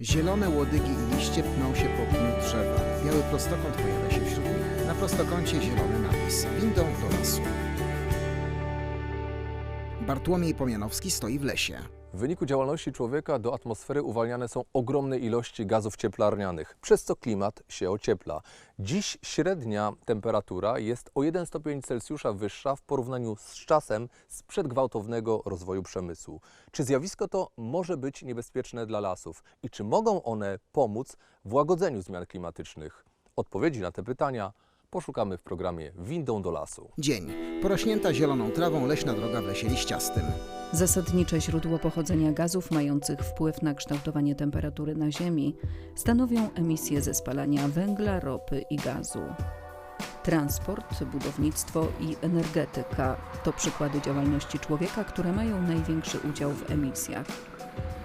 Zielone łodygi i liście pną się po pniu drzewa. Biały prostokąt pojawia się wśród nich. Na prostokącie zielony napis. Windą do lasu. Bartłomiej Pomianowski stoi w lesie. W wyniku działalności człowieka do atmosfery uwalniane są ogromne ilości gazów cieplarnianych, przez co klimat się ociepla. Dziś średnia temperatura jest o 1 stopień Celsjusza wyższa w porównaniu z czasem sprzed gwałtownego rozwoju przemysłu. Czy zjawisko to może być niebezpieczne dla lasów i czy mogą one pomóc w łagodzeniu zmian klimatycznych? Odpowiedzi na te pytania poszukamy w programie Windą do lasu. Dzień. Porośnięta zieloną trawą leśna droga w lesie liściastym. Zasadnicze źródło pochodzenia gazów mających wpływ na kształtowanie temperatury na Ziemi stanowią emisje ze spalania węgla, ropy i gazu. Transport, budownictwo i energetyka to przykłady działalności człowieka, które mają największy udział w emisjach.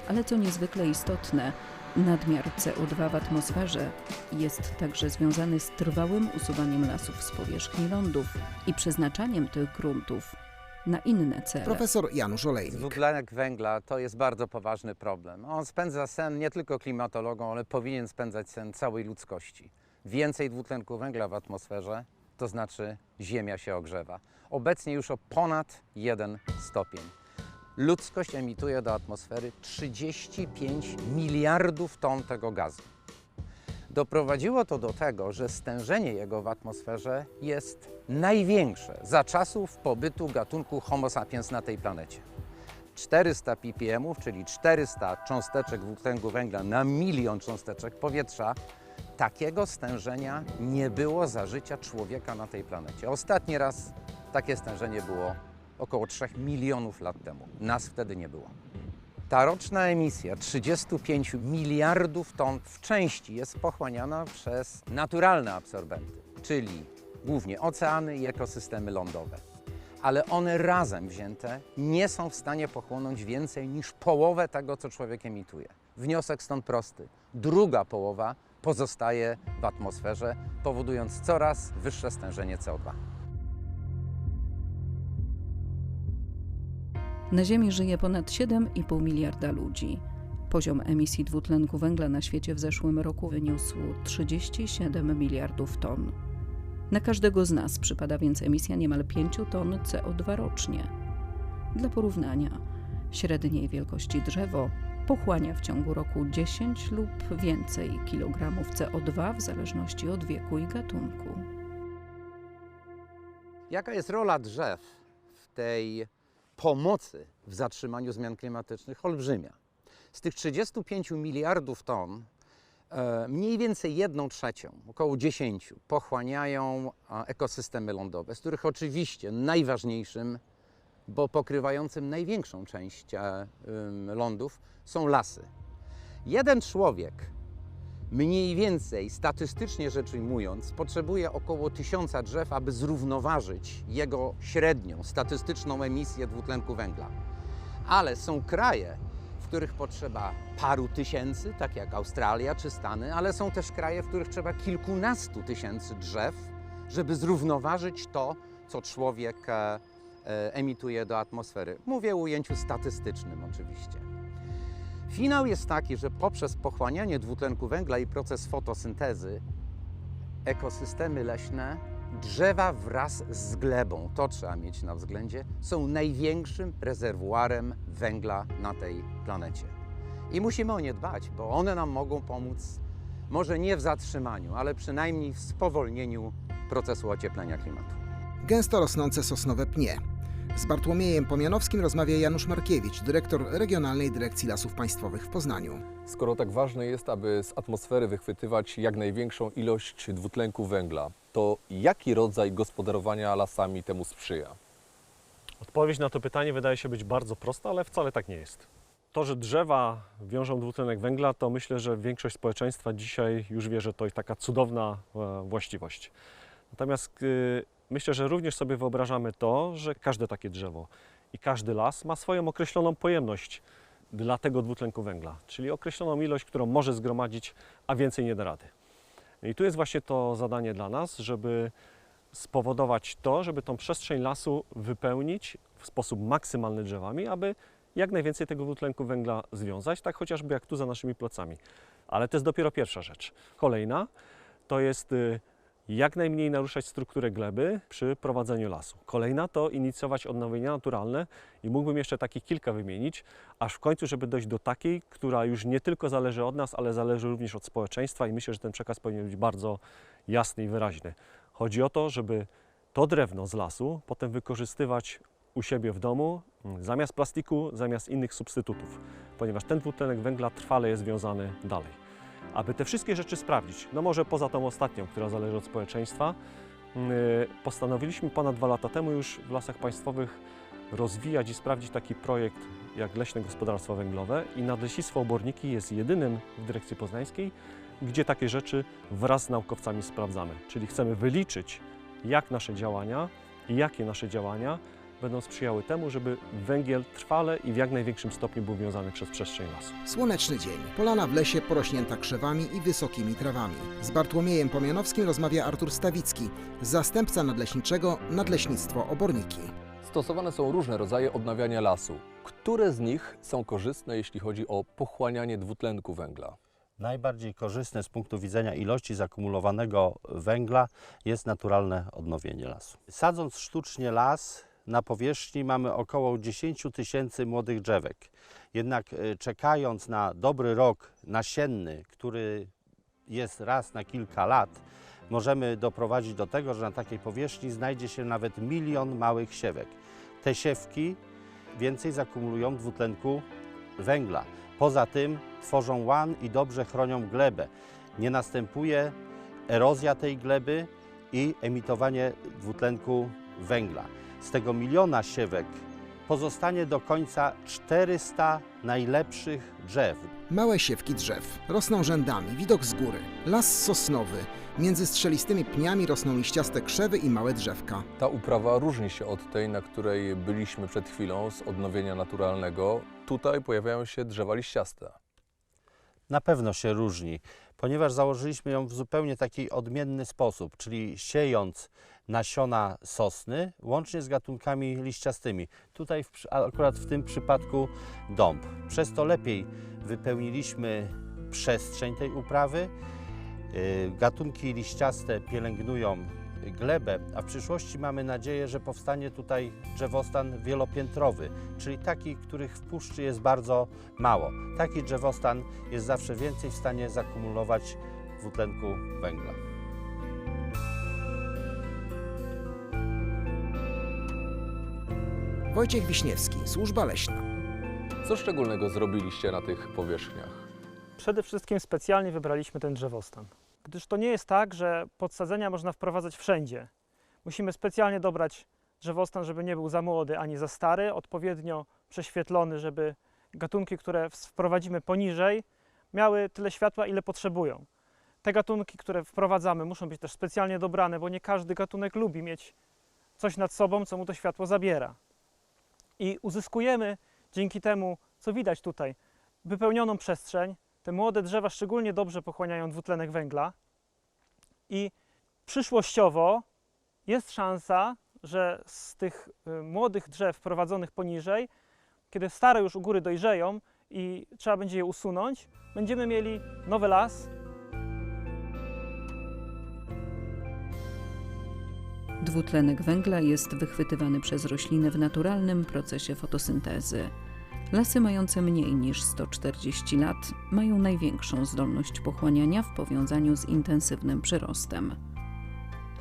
Ale co niezwykle istotne, nadmiar CO2 w atmosferze jest także związany z trwałym usuwaniem lasów z powierzchni lądów i przeznaczaniem tych gruntów na inne cele. Profesor Janusz Olejnik. Dwutlenek węgla to jest bardzo poważny problem. On spędza sen nie tylko klimatologom, ale powinien spędzać sen całej ludzkości. Więcej dwutlenku węgla w atmosferze, to znaczy Ziemia się ogrzewa. Obecnie już o ponad 1 stopień. Ludzkość emituje do atmosfery 35 miliardów ton tego gazu. Doprowadziło to do tego, że stężenie jego w atmosferze jest największe za czasów pobytu gatunku Homo sapiens na tej planecie. 400 ppm, czyli 400 cząsteczek dwutlenku węgla na milion cząsteczek powietrza, takiego stężenia nie było za życia człowieka na tej planecie. Ostatni raz takie stężenie było około 3 milionów lat temu. Nas wtedy nie było. Ta roczna emisja 35 miliardów ton w części jest pochłaniana przez naturalne absorbenty, czyli głównie oceany i ekosystemy lądowe. Ale one razem wzięte nie są w stanie pochłonąć więcej niż połowę tego, co człowiek emituje. Wniosek stąd prosty. Druga połowa pozostaje w atmosferze, powodując coraz wyższe stężenie CO2. Na Ziemi żyje ponad 7,5 miliarda ludzi. Poziom emisji dwutlenku węgla na świecie w zeszłym roku wyniósł 37 miliardów ton. Na każdego z nas przypada więc emisja niemal 5 ton CO2 rocznie. Dla porównania, średniej wielkości drzewo pochłania w ciągu roku 10 lub więcej kilogramów CO2 w zależności od wieku i gatunku. Jaka jest rola drzew w tej pomocy w zatrzymaniu zmian klimatycznych? Olbrzymia. Z tych 35 miliardów ton e, mniej więcej jedną trzecią, około 10, pochłaniają ekosystemy lądowe, z których oczywiście najważniejszym, bo pokrywającym największą część e, lądów, są lasy. Jeden człowiek mniej więcej, statystycznie rzecz ujmując, potrzebuje około tysiąca drzew, aby zrównoważyć jego średnią, statystyczną emisję dwutlenku węgla. Ale są kraje, w których potrzeba paru tysięcy, tak jak Australia czy Stany, ale są też kraje, w których trzeba kilkunastu tysięcy drzew, żeby zrównoważyć to, co człowiek e, e, emituje do atmosfery. Mówię o ujęciu statystycznym oczywiście. Finał jest taki, że poprzez pochłanianie dwutlenku węgla i proces fotosyntezy ekosystemy leśne, drzewa wraz z glebą, to trzeba mieć na względzie, są największym rezerwuarem węgla na tej planecie. I musimy o nie dbać, bo one nam mogą pomóc może nie w zatrzymaniu, ale przynajmniej w spowolnieniu procesu ocieplenia klimatu. Gęsto rosnące sosnowe pnie. Z Bartłomiejem Pomianowskim rozmawia Janusz Markiewicz, dyrektor Regionalnej Dyrekcji Lasów Państwowych w Poznaniu. Skoro tak ważne jest, aby z atmosfery wychwytywać jak największą ilość dwutlenku węgla, to jaki rodzaj gospodarowania lasami temu sprzyja? Odpowiedź na to pytanie wydaje się być bardzo prosta, ale wcale tak nie jest. To, że drzewa wiążą dwutlenek węgla, to myślę, że większość społeczeństwa dzisiaj już wie, że to jest taka cudowna e, właściwość. Natomiast y, myślę, że również sobie wyobrażamy to, że każde takie drzewo i każdy las ma swoją określoną pojemność dla tego dwutlenku węgla, czyli określoną ilość, którą może zgromadzić, a więcej nie da rady. I tu jest właśnie to zadanie dla nas, żeby spowodować to, żeby tą przestrzeń lasu wypełnić w sposób maksymalny drzewami, aby jak najwięcej tego dwutlenku węgla związać, tak chociażby jak tu za naszymi plecami. Ale to jest dopiero pierwsza rzecz. Kolejna to jest y, jak najmniej naruszać strukturę gleby przy prowadzeniu lasu. Kolejna to inicjować odnowienia naturalne i mógłbym jeszcze takich kilka wymienić, aż w końcu, żeby dojść do takiej, która już nie tylko zależy od nas, ale zależy również od społeczeństwa i myślę, że ten przekaz powinien być bardzo jasny i wyraźny. Chodzi o to, żeby to drewno z lasu potem wykorzystywać u siebie w domu mm, zamiast plastiku, zamiast innych substytutów, ponieważ ten dwutlenek węgla trwale jest związany dalej. Aby te wszystkie rzeczy sprawdzić, no może poza tą ostatnią, która zależy od społeczeństwa, yy, postanowiliśmy ponad dwa lata temu już w lasach państwowych rozwijać i sprawdzić taki projekt jak Leśne Gospodarstwo Węglowe i Nadleśnictwo Oborniki jest jedynym w Dyrekcji Poznańskiej, gdzie takie rzeczy wraz z naukowcami sprawdzamy. Czyli chcemy wyliczyć, jak nasze działania i jakie nasze działania będą sprzyjały temu, żeby węgiel trwale i w jak największym stopniu był wiązany przez przestrzeń lasu. Słoneczny dzień. Polana w lesie porośnięta krzewami i wysokimi trawami. Z Bartłomiejem Pomianowskim rozmawia Artur Stawicki, zastępca nadleśniczego Nadleśnictwo Oborniki. Stosowane są różne rodzaje odnawiania lasu. Które z nich są korzystne, jeśli chodzi o pochłanianie dwutlenku węgla? Najbardziej korzystne z punktu widzenia ilości zakumulowanego węgla jest naturalne odnowienie lasu. Sadząc sztucznie las, na powierzchni mamy około 10 tysięcy młodych drzewek. Jednak e, czekając na dobry rok nasienny, który jest raz na kilka lat, możemy doprowadzić do tego, że na takiej powierzchni znajdzie się nawet milion małych siewek. Te siewki więcej zakumulują dwutlenku węgla. Poza tym tworzą łan i dobrze chronią glebę. Nie następuje erozja tej gleby i emitowanie dwutlenku węgla. Z tego miliona siewek pozostanie do końca 400 najlepszych drzew. Małe siewki drzew rosną rzędami, widok z góry. Las sosnowy. Między strzelistymi pniami rosną liściaste krzewy i małe drzewka. Ta uprawa różni się od tej, na której byliśmy przed chwilą z odnowienia naturalnego. Tutaj pojawiają się drzewa liściaste. na pewno się różni, ponieważ założyliśmy ją w zupełnie taki odmienny sposób, czyli siejąc nasiona sosny łącznie z gatunkami liściastymi. Tutaj w, akurat w tym przypadku dąb. Przez to lepiej wypełniliśmy przestrzeń tej uprawy. Yy, Gatunki liściaste pielęgnują glebę, a w przyszłości mamy nadzieję, że powstanie tutaj drzewostan wielopiętrowy, czyli taki, których w puszczy jest bardzo mało. Taki drzewostan jest zawsze więcej w stanie zakumulować dwutlenku węgla. Wojciech Wiśniewski, Służba Leśna. Co szczególnego zrobiliście na tych powierzchniach? Przede wszystkim specjalnie wybraliśmy ten drzewostan, gdyż to nie jest tak, że podsadzenia można wprowadzać wszędzie. Musimy specjalnie dobrać drzewostan, żeby nie był za młody ani za stary, odpowiednio prześwietlony, żeby gatunki, które wprowadzimy poniżej, miały tyle światła, ile potrzebują. Te gatunki, które wprowadzamy, muszą być też specjalnie dobrane, bo nie każdy gatunek lubi mieć coś nad sobą, co mu to światło zabiera. I uzyskujemy dzięki temu, co widać tutaj, wypełnioną przestrzeń, te młode drzewa szczególnie dobrze pochłaniają dwutlenek węgla. I przyszłościowo jest szansa, że z tych y, młodych drzew prowadzonych poniżej, kiedy stare już u góry dojrzeją i trzeba będzie je usunąć, będziemy mieli nowy las, Dwutlenek węgla jest wychwytywany przez rośliny w naturalnym procesie fotosyntezy. Lasy mające mniej niż 140 lat mają największą zdolność pochłaniania w powiązaniu z intensywnym przyrostem.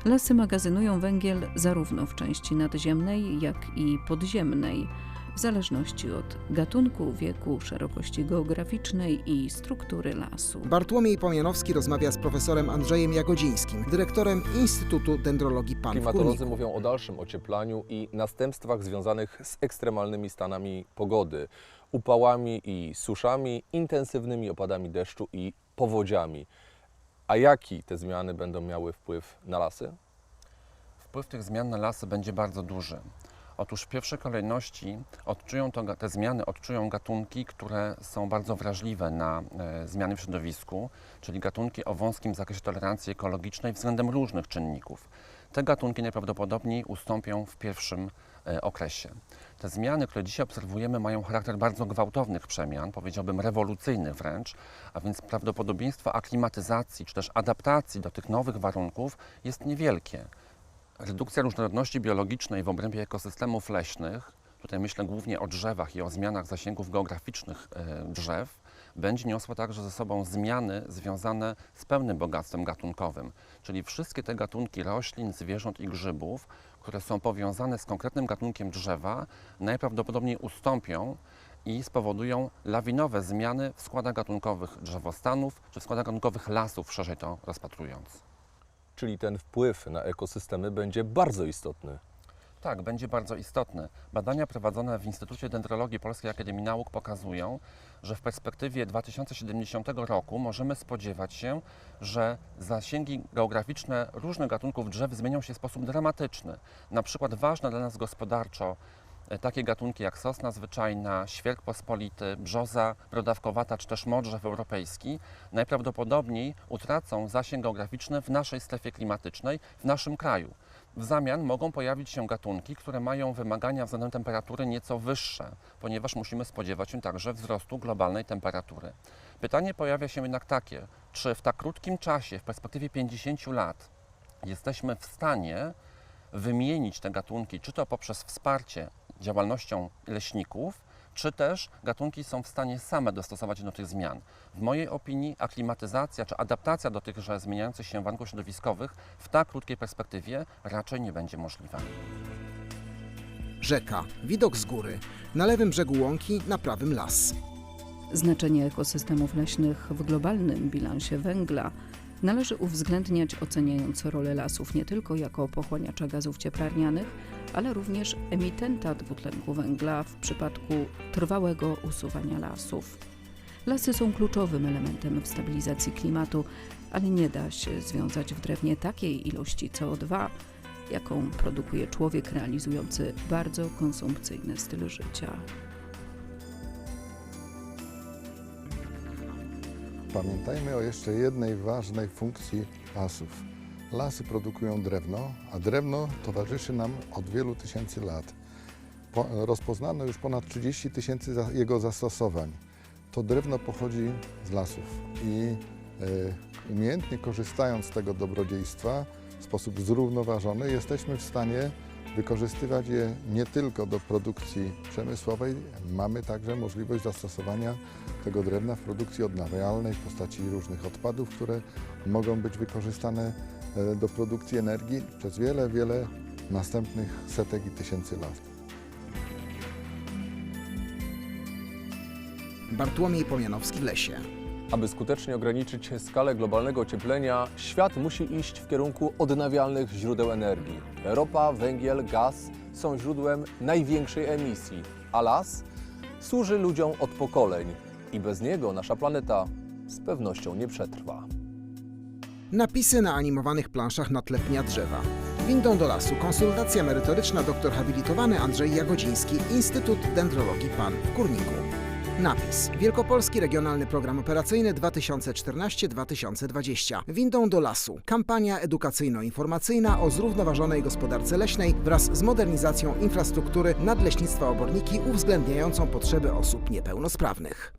Lasy magazynują węgiel zarówno w części nadziemnej, jak i podziemnej, w zależności od gatunku, wieku, szerokości geograficznej i struktury lasu. Bartłomiej Pomianowski rozmawia z profesorem Andrzejem Jagodzińskim, dyrektorem Instytutu Dendrologii Pan Klimatolodzy mówią o dalszym ocieplaniu i następstwach związanych z ekstremalnymi stanami pogody, upałami i suszami, intensywnymi opadami deszczu i powodziami. A jaki te zmiany będą miały wpływ na lasy? Wpływ tych zmian na lasy będzie bardzo duży. Otóż w pierwszej kolejności odczują to, te zmiany odczują gatunki, które są bardzo wrażliwe na e, zmiany w środowisku, czyli gatunki o wąskim zakresie tolerancji ekologicznej względem różnych czynników. Te gatunki najprawdopodobniej ustąpią w pierwszym e, okresie. Te zmiany, które dzisiaj obserwujemy, mają charakter bardzo gwałtownych przemian, powiedziałbym rewolucyjnych wręcz, a więc prawdopodobieństwo aklimatyzacji czy też adaptacji do tych nowych warunków jest niewielkie. Redukcja różnorodności biologicznej w obrębie ekosystemów leśnych, tutaj myślę głównie o drzewach i o zmianach zasięgów geograficznych e, drzew, będzie niosła także ze sobą zmiany związane z pełnym bogactwem gatunkowym, czyli wszystkie te gatunki roślin, zwierząt i grzybów, które są powiązane z konkretnym gatunkiem drzewa, najprawdopodobniej ustąpią i spowodują lawinowe zmiany w składach gatunkowych drzewostanów czy w składach gatunkowych lasów, szerzej to rozpatrując. Czyli ten wpływ na ekosystemy będzie bardzo istotny. Tak, będzie bardzo istotny. Badania prowadzone w Instytucie Dendrologii Polskiej Akademii Nauk pokazują, że w perspektywie 2070 roku możemy spodziewać się, że zasięgi geograficzne różnych gatunków drzew zmienią się w sposób dramatyczny. Na przykład ważne dla nas gospodarczo takie gatunki jak sosna zwyczajna, świerk pospolity, brzoza brodawkowata czy też modrzew europejski najprawdopodobniej utracą zasięg geograficzny w naszej strefie klimatycznej, w naszym kraju. W zamian mogą pojawić się gatunki, które mają wymagania względem temperatury nieco wyższe, ponieważ musimy spodziewać się także wzrostu globalnej temperatury. Pytanie pojawia się jednak takie, czy w tak krótkim czasie, w perspektywie 50 lat, jesteśmy w stanie wymienić te gatunki, czy to poprzez wsparcie działalnością leśników, czy też gatunki są w stanie same dostosować się do tych zmian. W mojej opinii aklimatyzacja czy adaptacja do tychże zmieniających się warunków środowiskowych w tak krótkiej perspektywie raczej nie będzie możliwa. Rzeka, widok z góry. Na lewym brzegu łąki, na prawym las. Znaczenie ekosystemów leśnych w globalnym bilansie węgla należy uwzględniać oceniając rolę lasów nie tylko jako pochłaniacza gazów cieplarnianych, ale również emitenta dwutlenku węgla w przypadku trwałego usuwania lasów. Lasy są kluczowym elementem w stabilizacji klimatu, ale nie da się związać w drewnie takiej ilości CO2, jaką produkuje człowiek realizujący bardzo konsumpcyjny styl życia. Pamiętajmy o jeszcze jednej ważnej funkcji lasów. Lasy produkują drewno, a drewno towarzyszy nam od wielu tysięcy lat. Po, rozpoznano już ponad 30 tysięcy jego zastosowań. To drewno pochodzi z lasów i e, umiejętnie korzystając z tego dobrodziejstwa w sposób zrównoważony jesteśmy w stanie wykorzystywać je nie tylko do produkcji przemysłowej, mamy także możliwość zastosowania tego drewna w produkcji odnawialnej w postaci różnych odpadów, które mogą być wykorzystane do produkcji energii przez wiele, wiele następnych setek i tysięcy lat. Bartłomiej Pomianowski w lesie. Aby skutecznie ograniczyć skalę globalnego ocieplenia, świat musi iść w kierunku odnawialnych źródeł energii. Ropa, węgiel, gaz są źródłem największej emisji, a las służy ludziom od pokoleń i bez niego nasza planeta z pewnością nie przetrwa. Napisy na animowanych planszach na tle pnia drzewa. Windą do lasu. Konsultacja merytoryczna dr habilitowany Andrzej Jagodziński, Instytut Dendrologii PAN w Kurniku. Napis. Wielkopolski Regionalny Program Operacyjny 2014-2020. Windą do lasu. Kampania edukacyjno-informacyjna o zrównoważonej gospodarce leśnej wraz z modernizacją infrastruktury nadleśnictwa oborniki uwzględniającą potrzeby osób niepełnosprawnych.